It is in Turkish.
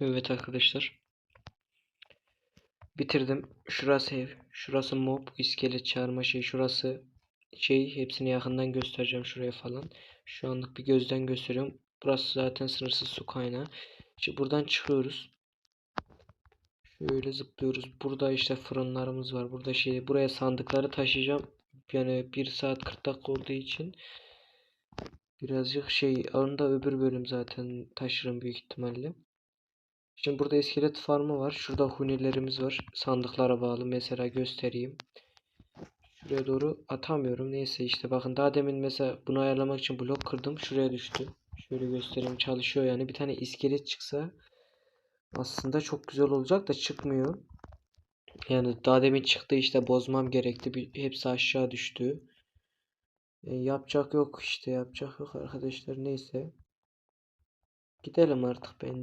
Evet arkadaşlar. Bitirdim. Şurası ev. Şurası mob. iskelet çağırma şey. Şurası şey. Hepsini yakından göstereceğim şuraya falan. Şu anlık bir gözden gösteriyorum. Burası zaten sınırsız su kaynağı. Şimdi buradan çıkıyoruz. Şöyle zıplıyoruz. Burada işte fırınlarımız var. Burada şey. Buraya sandıkları taşıyacağım. Yani 1 saat 40 dakika olduğu için birazcık şey onu da öbür bölüm zaten taşırım büyük ihtimalle. Şimdi burada iskelet farmı var. Şurada hunilerimiz var. Sandıklara bağlı. Mesela göstereyim. Şuraya doğru atamıyorum. Neyse işte bakın daha demin mesela bunu ayarlamak için blok kırdım. Şuraya düştü. Şöyle göstereyim. Çalışıyor yani. Bir tane iskelet çıksa aslında çok güzel olacak da çıkmıyor. Yani daha demin çıktı işte bozmam gerekti. Bir, hepsi aşağı düştü. E, yapacak yok işte yapacak yok arkadaşlar neyse. Gidelim artık bence.